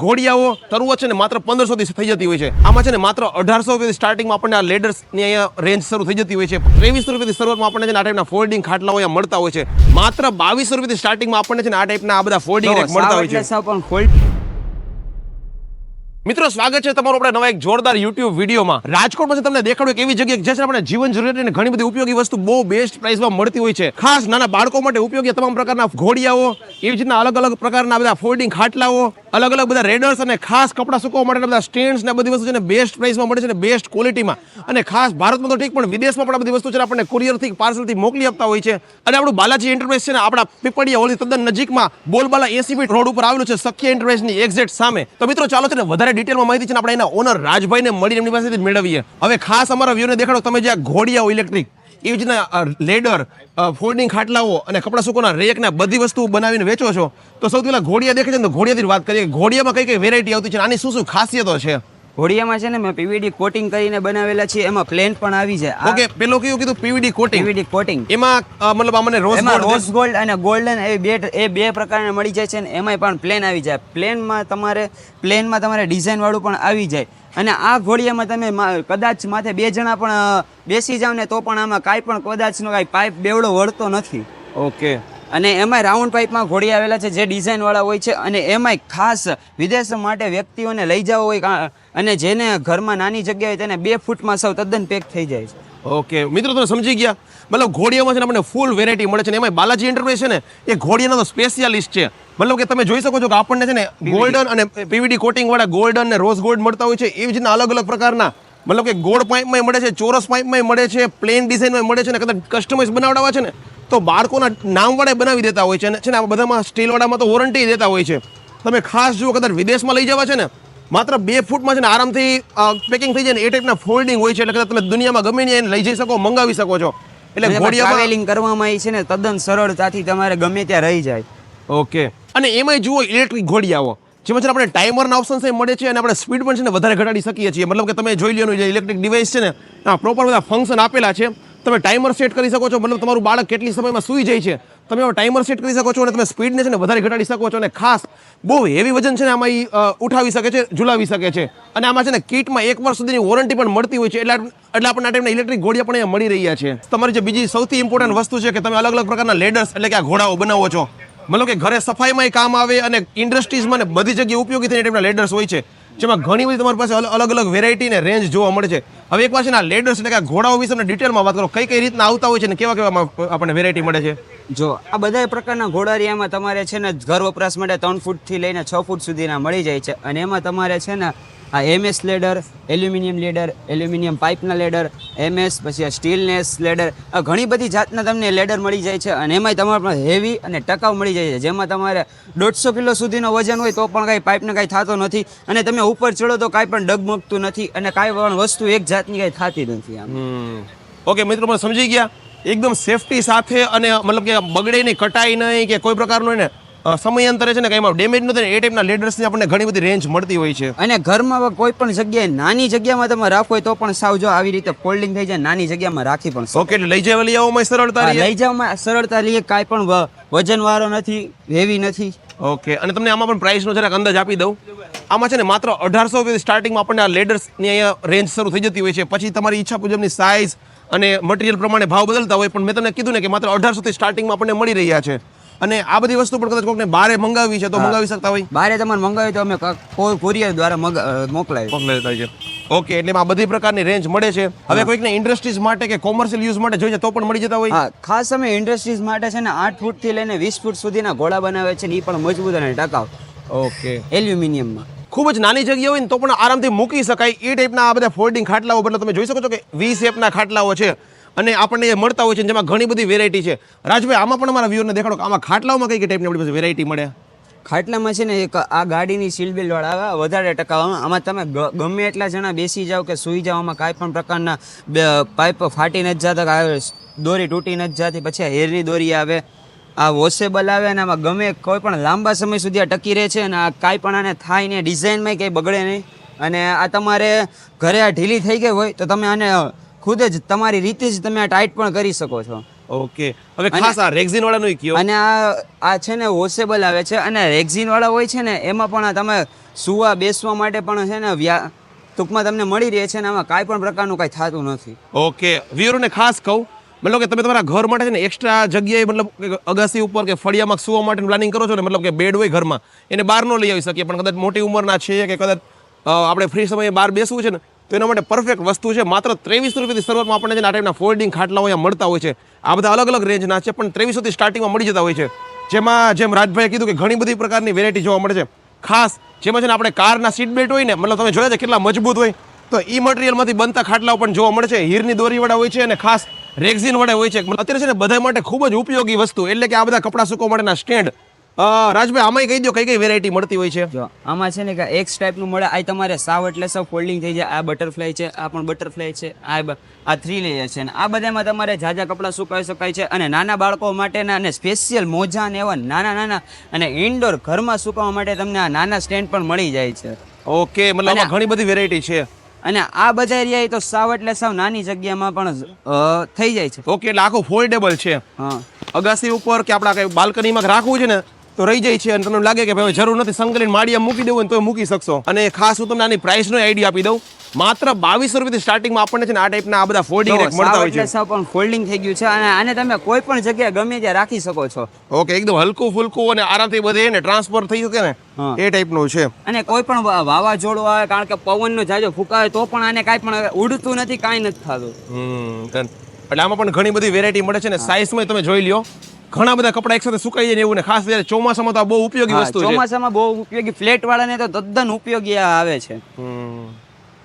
ઘોડિયાઓ શરૂઆત છે ને માત્ર પંદરસો થી થઈ જતી હોય છે. આમાં છે ને માત્ર અઢારસો રૂપિયાથી સ્ટાર્ટિંગમાં આપણને આ લેડર્સની અહીંયા રેન્જ શરૂ થઈ જતી હોય છે. ત્રેવીસો રૂપિયાથી શરૂઆતમાં આપણને છે ને આ ટાઈપના ફોલ્ડિંગ ખાટલાઓ અહીંયા મળતા હોય છે. માત્ર બાવીસો રૂપિયાથી સ્ટાર્ટિંગમાં આપણને છે ને આ ટાઈપના આ બધા ફોલ્ડિંગ રેક મળતા હોય છે. મિત્રો, સ્વાગત છે તમારું આપણે નવા એક જોરદાર યુટ્યુબ વિડીયોમાં. રાજકોટમાં તમને દેખાડું એક એવી જગ્યા કે જે આપણે જીવન જરૂરિયાત અને ઘણી બધી ઉપયોગી વસ્તુ બહુ બેસ્ટ પ્રાઇસમાં મળતી હોય છે. ખાસ નાના બાળકો માટે ઉપયોગી તમામ પ્રકારના ઘોડિયાઓ, એવી રીતના અલગ અલગ પ્રકારના બધા ફોલ્ડિંગ ખાટલાઓ અલગ અલગ બધા રેડર્સ અને ખાસ કપડાં સુકવવા માટેના બધા સ્ટેન્ડ્સ ને બધી વસ્તુ છે બેસ્ટ પ્રાઇસમાં મળે છે ને બેસ્ટ ક્વોલિટીમાં અને ખાસ ભારતમાં તો ઠીક, પણ વિદેશમાં પણ આ બધી વસ્તુ છે આપણને કુરિયરથી પાર્સલથી મોકલી આપતા હોય છે. અને આપણું બાલાજી એન્ટરપ્રાઇઝ છે ને આપણા પીપળિયા હોલી તદ્દન નજીકમાં બોલબાલા એસીબી રોડ ઉપર આવેલું છે, સખ્ય એન્ટરપ્રાઇઝની એક્ઝેક્ટ સામે. તો મિત્રો, ચાલો છે ને વધારે ડિટેલમાં માહિતી છે ને આપણે એના ઓનર રાજભાઈને મળી એમની પાસેથી મેળવીએ. હવે ખાસ અમારા વ્યૂને દેખાડો, તમે જે આ ઘોડિયાઓ ઇલેક્ટ્રિક એવી રીતના લેડર ફોલ્ડિંગ ખાટલાઓ અને કપડા સુકોના રેકના બધી વસ્તુ બનાવીને વેચો છો. તો સૌથી પહેલાં ઘોડિયા દેખે છે ને તો ઘોડિયાથી વાત કરીએ ઘોડિયામાં કઈ કઈ વેરાયટી આવતી છે આની શું શું ખાસિયતો છે? ઘોડિયામાં છે ને મેં પીવીડી કોટિંગ કરીને બનાવેલા છે એમાં પ્લેન પણ આવી જાય. આ ઓકે પેલો કયું કીધું? પીવીડી કોટિંગ પીવીડી કોટિંગ એમાં મતલબ અમને રોઝ એમાં ગોલ્ડ રોઝ ગોલ્ડ અને ગોલ્ડન એ બે એ બે પ્રકારના મળી જાય છે ને એમાંય પણ પ્લેન આવી જાય. પ્લેનમાં તમારે પ્લેનમાં તમારે ડિઝાઇન વાળું પણ આવી જાય. અને આ ઘોડિયામાં તમે કદાચ માથે બે જણા પણ બેસી જાવ ને તો પણ આમાં કાંઈ પણ કદાચનો કાંઈ પાઇપ બેવડો વળતો નથી. ઓકે અને એમાંય રાઉન્ડ પાઇપમાં ઘોડી આવેલા છે જે ડિઝાઇનવાળા હોય છે અને એમાંય ખાસ વિદેશ માટે વ્યક્તિઓને લઈ જવા હોય અને જેને ઘરમાં નાની જગ્યા હોય તેને બે ફૂટમાં સૌ તદ્દન પેક થઈ જાય છે. ઓકે મિત્રો તમે સમજી ગયા. મતલબ ઘોડિયામાં છે ને આપણને ફૂલ વેરાયટી મળે છે ને એમાં બાલાજી એન્ટરપ્રાઇઝ છે ને એ ઘોડિયાનો તો સ્પેશિયાલિસ્ટ છે. મતલબ કે તમે જોઈ શકો છો કે આપણને છે ને ગોલ્ડન અને પીવીડી કોટિંગવાળા ગોલ્ડન ને રોઝ ગોલ્ડ મળતા હોય છે એવી જ રીતના અલગ અલગ પ્રકારના. મતલબ કે ગોળ પાઇપમાં મળે છે ચોરસ પાઇપમાં મળે છે પ્લેન ડિઝાઇનમાં મળે છે ને કદાચ કસ્ટમાઇઝ બનાવડાવવા છે ને તો બાળકોના નામવાળા બનાવી દેતા હોય છે અને છે ને આ બધામાં સ્ટીલવાળામાં તો વોરંટી દેતા હોય છે. તમે ખાસ જુઓ કદાચ વિદેશમાં લઈ જવા છે ને માત્ર બે ફૂટમાં છે ને આરામથી પેકિંગ થઈ જાય ને એ ટાઈપના ફોલ્ડિંગ હોય છે એટલે કદાચ તમે દુનિયામાં ગમે ત્યાં લઈ જઈ શકો મંગાવી શકો છો. એટલે ઘોડિયા ટ્રાવેલિંગ કરવામાં આવી છે ને તદ્દન સરળતાથી તમારે ગમે ત્યાં રહી જાય. ઓકે. અને એમાં જુઓ ઇલેક્ટ્રિક ઘોડિયાઓ જેમાં છે આપણે ટાઈમરના ઓપ્શન છે મળે છે અને આપણે સ્પીડ પણ છે ને વધારે ઘટાડી શકીએ છીએ. મતલબ કે તમે જોઈ લેવાનું જે ઇલેક્ટ્રિક ડિવાઇસ છે ને પ્રોપર બધા ફંક્શન આપેલા છે. તમે ટાઈમર સેટ કરી શકો છો. મતલબ તમારું બાળક કેટલી સમયમાં સૂઈ જાય છે. તમે ટાઈમર સેટ કરી શકો છો અને તમે સ્પીડને છે ને વધારે ઘટાડી શકો છો અને ખાસ બહુ હેવી વજન છે ને આમાં ઈ, ઉઠાવી શકે છે ઝુલાવી શકે છે. અને આમાં છે ને કીટમાં એક વર્ષ સુધીની વોરંટી પણ મળતી હોય છે. એટલે એટલે આપણને આ ટાઈપના ઇલેક્ટ્રિક ઘોડિયા પણ અહીંયા મળી રહ્યા છે. તમારી જે બીજી સૌથી ઇમ્પોર્ટન્ટ વસ્તુ છે કે તમે અલગ અલગ પ્રકારના લેડર્સ એટલે કે આ ઘોડાઓ બનાવો છો. મતલબ કે ઘરે સફાઈમાંય કામ આવે અને ઇન્ડસ્ટ્રીઝમાં ને બધી જગ્યાએ ઉપયોગી થઈને ટાઈપના લેડર્સ હોય છે. જેમાં ઘણી બધી તમારી પાસે અલગ અલગ વેરાયટી ને રેન્જ જોવા મળે છે. હવે એક આ લેડર્સ કે ઘોડાઓ વિશે ડિટેલમાં વાત કરો. કઈ કઈ રીતના આવતા હોય છે ને કેવા કેવા આપણને વેરાયટી મળે છે? જો, આ બધા પ્રકારના ઘોડારિયામાં તમારે છે ને ઘર વપરાશ માટે ત્રણ ફૂટથી લઈને છ ફૂટ સુધીના મળી જાય છે. અને એમાં તમારે છે ને આ MS ladder aluminium ladder aluminium પાઇપના ladder MS પછી આ સ્ટીલનેસ લેડર આ ઘણી બધી જાતના તમને લેડર મળી જાય છે અને એમાંય તમારે પણ હેવી અને ટકાઉ મળી જાય છે. જેમાં તમારે દોઢસો કિલો સુધીનો વજન હોય તો પણ કાંઈ પાઇપને કાંઈ થતો નથી અને તમે ઉપર ચડો તો કાંઈ પણ ડગમગતું નથી અને કાંઈ પણ વસ્તુ એક જાતની કાંઈ થતી નથી આમ. ઓકે મિત્રો મને સમજી ગયા. એકદમ સેફટી સાથે અને મતલબ કે બગડે નહીં કટાઈ નહીં કે કોઈ પ્રકારનું અ, સમયાંતરે છે ને કંઈ એમાં ડેમેજ ન થાય. એ ટાઈપના લેડર્સની આપણને ઘણી બધી રેન્જ મળતી હોય છે. અને ઘરમાં કોઈ પણ જગ્યાએ નાની જગ્યામાં તમે રાખો તો પણ સાવ જો આવી રીતે ફોલ્ડિંગ થઈ જાય નાની જગ્યામાં રાખી પણ ઓકે લઈ જવા લઈ આવવામાં સરળતા લઈ જવામાં સરળતા લઈએ કાંઈ પણ વજન વજનવાળો નથી હેવી નથી. ઓકે અને તમને આમાં પણ પ્રાઇસનો જરાક અંદાજ આપી દઉં. આમાં છે ને માત્ર અઢારસો સ્ટાર્ટિંગમાં આપણને આ લેડર્સની અહીંયા રેન્જ શરૂ થઈ જતી હોય છે. પછી તમારી ઈચ્છા મુજબની સાઇઝ અને મટીરિયલ પ્રમાણે ભાવ બદલતા હોય પણ મેં તમને કીધું ને કે માત્ર અઢારસોથી સ્ટાર્ટિંગમાં આપણને મળી રહ્યા છે. અને આ બધી વસ્તુ પણ કદાચ કોઈકને બારે મંગાવી છે તો મંગાવી શકતા હોય. બારે તમારે મંગાવી તો અમે કોરિયર દ્વારા મોકલાવી મોકલી હોય છે. ઓકે એટલે આ બધી પ્રકારની રેન્જ મળે છે. હવે કોઈકને ઇન્ડસ્ટ્રીઝ માટે કે કોમર્શિયલ યુઝ માટે જોઈએ તો પણ મળી જતા હોય. હા ખાસ અમે ઇન્ડસ્ટ્રીઝ માટે છે ને આઠ ફૂટથી લઈને વીસ ફૂટ સુધીના ઘોડા બનાવે છે ને એ પણ મજબૂત અને ટકાઉ. ઓકે. એલ્યુમિનિયમમાં. ખૂબ જ નાની જગ્યા હોય ને તો પણ આરામથી મૂકી શકાય. એ ટાઈપના આ બધા ફોલ્ડિંગ ખાટલાઓ બદલે તમે જોઈ શકો છો કે વી શેપના ખાટલાઓ છે. અને આપણને એ મળતા હોય છે જેમાં ઘણી બધી વેરાયટી છે. રાજભાઈ, આમાં પણ અમારા વ્યૂઅરને દેખાડો આમાં ખાટલાઓમાં કઈ કઈ ટાઈપની આપણી પાસે વેરાયટી મળે? ખાટલામાં છે ને એક આ ગાડીની સીલ બેલ્ટ વાળા આવે, વધારે ટકાવામાં. આમાં તમે ગમે એટલા જણા બેસી જાઓ કે સૂઈ જાઓ, આમાં કાંઈ પણ પ્રકારના પાઇપ ફાટી નથી જતા દોરી તૂટી નથી જતી, પછી હેરની દોરી આવે, આ વોશેબલ આવે અને આમાં ગમે કોઈ પણ લાંબા સમય સુધી આ ટકી રહે છે અને આ કાંઈ પણ આને થાય નહીં ડિઝાઇનમાં કંઈ બગડે નહીં. અને આ તમારે ઘરે આ ઢીલી થઈ ગઈ હોય તો તમે આને ખુદ જ તમારી રીતે જ તમે આ ટાઈટ પણ કરી શકો છો. ઓકે. હવે ખાસ આ રેક્ઝિન વાળાનું કયો? અને આ આ છે ને વોશેબલ આવે છે અને રેક્ઝિન વાળા હોય છે ને એમાં પણ આ તમે સુવા બેસવા માટે પણ છે ને વ્યા ટૂંકમાં તમને મળી રહે છે ને આમાં કાંઈ પણ પ્રકારનું કાંઈ થતું નથી. ઓકે. વ્યુઅરને ખાસ કહું મતલબ કે તમે તમારા ઘર માટે છે ને એક્સ્ટ્રા જગ્યાએ મતલબ કે અગાસી ઉપર કે ફળિયામાં સુવા માટે પ્લાનિંગ કરો છો ને મતલબ કે બેડ હોય ઘરમાં એને બહાર ન લઈ આવી શકીએ પણ કદાચ મોટી ઉંમરના છે કે કદાચ આપણે ફ્રી સમયે બહાર બેસવું છે ને તો એના માટે પરફેક્ટ વસ્તુ છે. માત્ર ત્રેવીસો રૂપિયાથી શરૂઆતમાં આપણને આ ટાઈપના ફોલ્ડિંગ ખાટલાઓ અહીંયા મળતા હોય છે. આ બધા અલગ અલગ રેન્જના છે, પણ ત્રેવીસોથી સ્ટાર્ટિંગમાં મળી જતા હોય છે. જેમાં જેમ રાજભાઈએ કીધું કે ઘણી બધી પ્રકારની વેરાયટી જોવા મળે છે. ખાસ જેમાં છે ને આપણે કારના સીટ બેલ્ટ હોય ને, મતલબ તમે જોયા છે કેટલા મજબૂત હોય, તો એ મટીરિયલમાંથી બનતા ખાટલાઓ પણ જોવા મળે છે. હીરની દોરીવાળા હોય છે અને ખાસ રેક્ઝિન વડે હોય છે. અત્યારે છે ને બધા માટે ખૂબ જ ઉપયોગી વસ્તુ, એટલે કે આ બધા કપડાં સૂકવા માટેના સ્ટેન્ડ રાજભાઈ આમાંય કહી દો કઈ કઈ વેરાયટી મળતી હોય છે? જો આમાં છે ને કે એક ટાઈપનું મળે. આ તમારે સાવ એટલે સાવ ફોલ્ડિંગ થઈ જાય. આ બટરફ્લાય છે આ પણ બટરફ્લાય છે આ આ થ્રી લેયર છે અને આ બધામાં તમારે ઝાઝા કપડાં સુકાવી શકાય છે અને નાના બાળકો માટેના અને સ્પેશિયલ મોજા ને એવા નાના નાના અને ઇન્ડોર ઘરમાં સુકાવવા માટે તમને આ નાના સ્ટેન્ડ પણ મળી જાય છે. ઓકે મતલબ ઘણી બધી વેરાયટી છે. અને આ બધા એરિયા તો સાવ એટલે સાવ નાની જગ્યામાં પણ થઈ જાય છે. ઓકે એટલે આખું ફોલ્ડેબલ છે. હા. અગાસી ઉપર કે આપણા કઈ બાલ્કનીમાં રાખવું છે ને તો રહી જાય છે અને તમને લાગે કે ભાઈ જરૂર નથી સંકલિત માળિયા મૂકી દેવું તો મૂકી શકશો. અને ખાસ હું તમને આની પ્રાઇસનો આઈડિયા આપી દઉં. માત્ર બાવીસો રૂપિયાથી સ્ટાર્ટિંગમાં આપણને છે ને આ ટાઈપના આ બધા ફોલ્ડિંગ રેક મળતા હોય છે. સાવ પણ ફોલ્ડિંગ થઈ ગયું છે અને આને તમે કોઈ પણ જગ્યાએ ગમે ત્યાં રાખી શકો છો. ઓકે એકદમ હલકું ફુલકું અને આરામથી બધે ને ટ્રાન્સફર થઈ શકે ને. એ ટાઈપનું છે. અને કોઈ પણ વાવાઝોડું આવે કારણ કે પવનનો જાજો ફૂંકાવે તો પણ આને કાંઈ પણ ઉડતું નથી કાંઈ નથી થતું. એટલે આમાં પણ ઘણી બધી વેરાયટી મળે છે ને સાઇઝમાં તમે જોઈ લ્યો. ઘણા બધા કપડા એકસાથે સુકાઈ જાય ને એવું ને ખાસ જ્યારે ચોમાસામાં તો આ બહુ ઉપયોગી વસ્તુ છે. ચોમાસામાં બહુ ઉપયોગી. ફ્લેટ વાળાને તો તદ્દન ઉપયોગી આ આવે છે.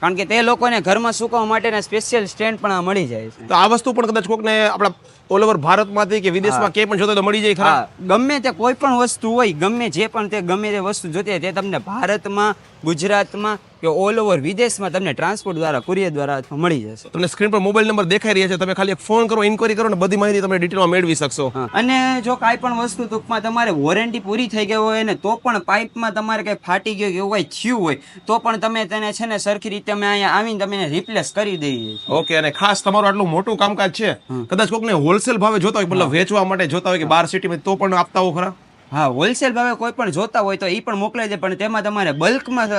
કારણ કે તે લોકોને ઘરમાં સુકવવા માટેના સ્પેશિયલ સ્ટેન્ડ પણ આ મળી જાય છે. તો આ વસ્તુ પણ કદાચ કોકને આપણા ઓલ ઓવર ભારતમાંથી કે વિદેશમાં કે પણ જોતો તો મળી જાય ખરા? ગમે તે કોઈ પણ વસ્તુ હોય ગમે જે પણ તે ગમે તે વસ્તુ જોતી હોય તે તમને ભારતમાં ગુજરાતમાં કે ઓલ ઓવર વિદેશમાં તમને ટ્રાન્સપોર્ટ દ્વારા કુરિયર દ્વારા મળી જશે. તમને સ્ક્રીન પર મોબાઈલ નંબર દેખાઈ રહ્યા છે. તમે ખાલી એક ફોન કરો ઇન્કવાયરી કરો ને બધી માહિતી તમે ડિટેલમાં મેળવી શકશો. અને જો કાંઈ પણ વસ્તુ ટૂંકમાં તમારે વોરંટી પૂરી થઈ ગઈ હોય ને તો પણ પાઇપમાં તમારે કંઈ ફાટી ગયું કે એવું કંઈ થયું હોય તો પણ તમે તેને છે ને સરખી રીતે અમે અહીંયા આવીને તમે રિપ્લેસ કરી દઈએ ઓકે અને ખાસ તમારું આટલું મોટું કામકાજ છે. કદાચ કોકને હોલસેલ ભાવે જોતા હોય મતલબ વેચવા માટે જોતા હોય કે બાર સિટીમાં તો પણ આપતા હો ખરા? હા હોલસેલ ભાવે કોઈ પણ જોતા હોય તો એ પણ મોકલે છે પણ તેમાં તમારે બલ્કમાં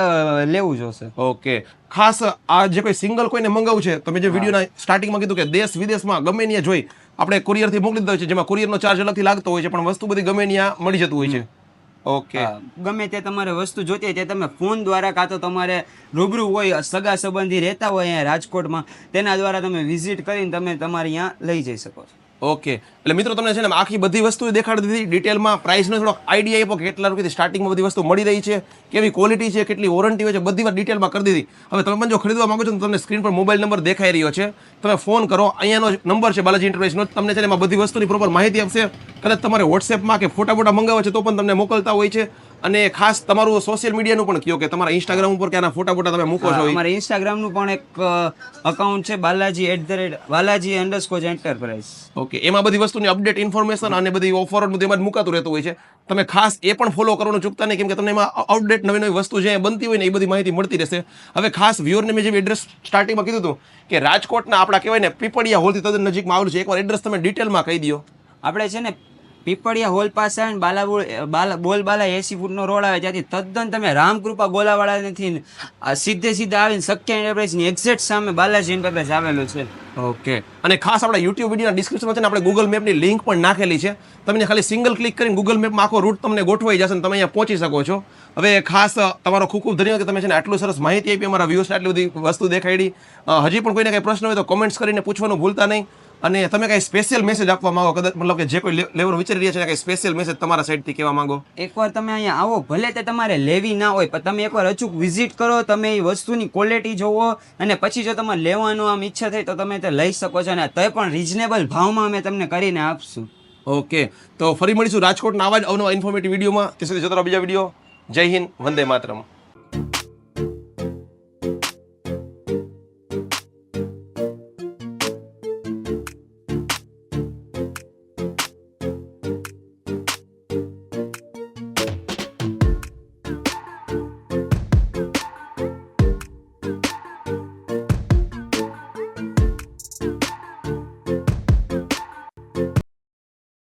લેવું જોશે. ઓકે. ખાસ આ જે કોઈ સિંગલ કોઈને મંગાવું છે તમે જે વિડીયોના સ્ટાર્ટિંગમાં કીધું કે દેશ વિદેશમાં ગમે ત્યાં જોઈ આપણે કુરિયરથી મોકલી દીધો છે જેમાં કુરિયરનો ચાર્જ અલગથી લાગતો હોય છે પણ વસ્તુ બધી ગમે ત્યાં મળી જતું હોય છે. ઓકે. ગમે તે તમારે વસ્તુ જોતી હોય તે તમે ફોન દ્વારા કાં તો તમારે રૂબરૂ હોય સગા સંબંધી રહેતા હોય અહીંયા રાજકોટમાં તેના દ્વારા તમે વિઝિટ કરીને તમે તમારે અહીંયા લઈ જઈ શકો છો. ઓકે. એટલે મિત્રો, તમને છે ને આખી બધી વસ્તુ દેખાડી દીધી. ડિટેલમાં પ્રાઇસનો થોડોક આઈડિયા આપ્યો કે કેટલા રૂપિયાથી સ્ટાર્ટિંગમાં બધી વસ્તુ મળી રહી છે, કેવી ક્વોલિટી છે, કેટલી વોરંટી હોય છે, બધી વાત ડિટેલમાં કરી દીધી. હવે તમે પણ જો ખરીદવા માંગો છો, તો તમને સ્ક્રીન પર મોબાઈલ નંબર દેખાઈ રહ્યો છે. તમે ફોન કરો, અહીંયાનો નંબર છે, બાલાજી ઇન્ટરપ્રાઇઝનો તમને છે ને એમાં બધી વસ્તુની પ્રોપર માહિતી આપશે. કદાચ તમારે વોટ્સએપમાં કે ફોટા ફોટા મંગાવવા છે, તો પણ તમને મોકલતા હોય છે. અને ખાસ તમારું સોશિયલ મીડિયાનું પણ કયો કે તમારા ઇન્સ્ટાગ્રામ ઉપર કે આના ફોટા ફોટા તમે મૂકો છો અમારા ઇન્સ્ટાગ્રામનું પણ એક અકાઉન્ટ છે Balaji at the rate Balaji underscore enterprise okay એમાં બધી વસ્તુની અપડેટ ઇન્ફોર્મેશન અને બધી ઓફરો બધું એમાં મુકાતું રહેતું હોય છે. તમે ખાસ એ પણ ફોલો કરવાનું ચૂકતા નહીં કેમ કે તમને એમાં અપડેટ નવી નવી વસ્તુ જે બનતી હોય ને એ બધી માહિતી મળતી રહેશે. હવે ખાસ વ્યુઅરને મેં જે એડ્રેસ સ્ટાર્ટિંગમાં કીધું હતું કે રાજકોટના આપણા કહેવાય ને પીપળિયા હોલથી તદ્દન નજીકમાં આવેલું છે. એકવાર એડ્રેસ તમે ડિટેલમાં કહી દો આપણે છે ને પીપળિયા હોલ પાસે આવીને બાલાબોલ બાલા એસી ફૂટનો રોડ આવે ત્યાંથી તદ્દન તમે રામકૃપા ગોલાવાળાથી આ સીધે સીધા આવીને શક્ય એન્ટરપ્રાઇઝની એક્ઝેક્ટ સામે બાલાજી એન્ટરપ્રાઇઝ આવેલું છે. ઓકે. અને ખાસ આપણા યુટ્યુબ વિડીયોના ડિસ્ક્રિપ્શનમાં છે ને આપણે ગૂગલ મેપની લિંક પણ નાખેલી છે. તમને ખાલી સિંગલ ક્લિક કરીને ગૂગલ મેપમાં આખો રૂટ તમને ગોઠવાઈ જશે તમે અહીંયા પહોંચી શકો છો. હવે ખાસ તમારો ખૂબ ખૂબ ધન્યવાદ કે તમે છે ને આટલું સરસ માહિતી આપી. અમારા વ્યૂઝને આટલી બધી વસ્તુ દેખાડી. હજી પણ કોઈને કંઈ પ્રશ્ન હોય તો કોમેન્ટ્સ કરીને પૂછવાનું ભૂલતા નહીં. અને તમે કઈ સ્પેશિયલ મેસેજ આપવા માંગો? કદાચ મતલબ કે જે કોઈ લેવાનું વિચારી રહ્યા છે કઈ સ્પેશિયલ મેસેજ તમારા સાઈડથી કહેવા માંગો? એકવાર તમે અહીંયા આવો ભલે તે તમારે લેવી ના હોય પણ તમે એકવાર અચૂક વિઝિટ કરો તમે એ વસ્તુની ક્વોલિટી જોવો અને પછી જો તમારે લેવાનું આમ ઈચ્છા થાય તો તમે તે લઈ શકો છો અને તે પણ રિઝનેબલ ભાવમાં અમે તમને કરીને આપશું. ઓકે તો ફરી મળીશું રાજકોટના આવા જ અવનવા ઇન્ફોર્મેટિવ વિડીયોમાં. તે સુધી જતો બીજા વીડિયો. જય હિન્દ વંદે માતરમ.